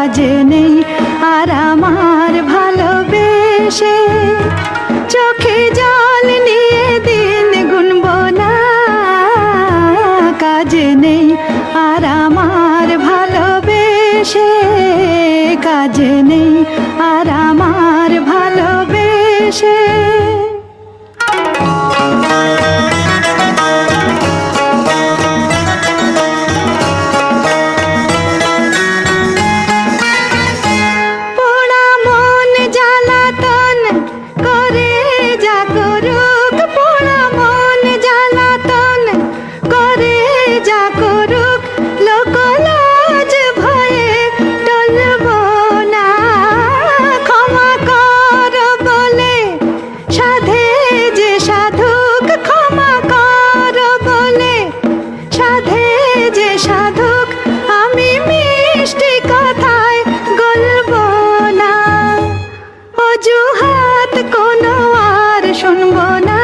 কাজ নেই আর আমার ভালোবেসে। চোখে জল নিয়ে দিন গুনব না। কাজে নেই আর আমার ভালোবেসে। কাজে নেই আর আমার ভালোবেসে। রাত কোনো আর শুনব না।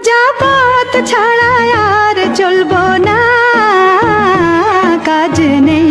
পূজা পাত ছাড়া আর চলবো না কাজ নেই।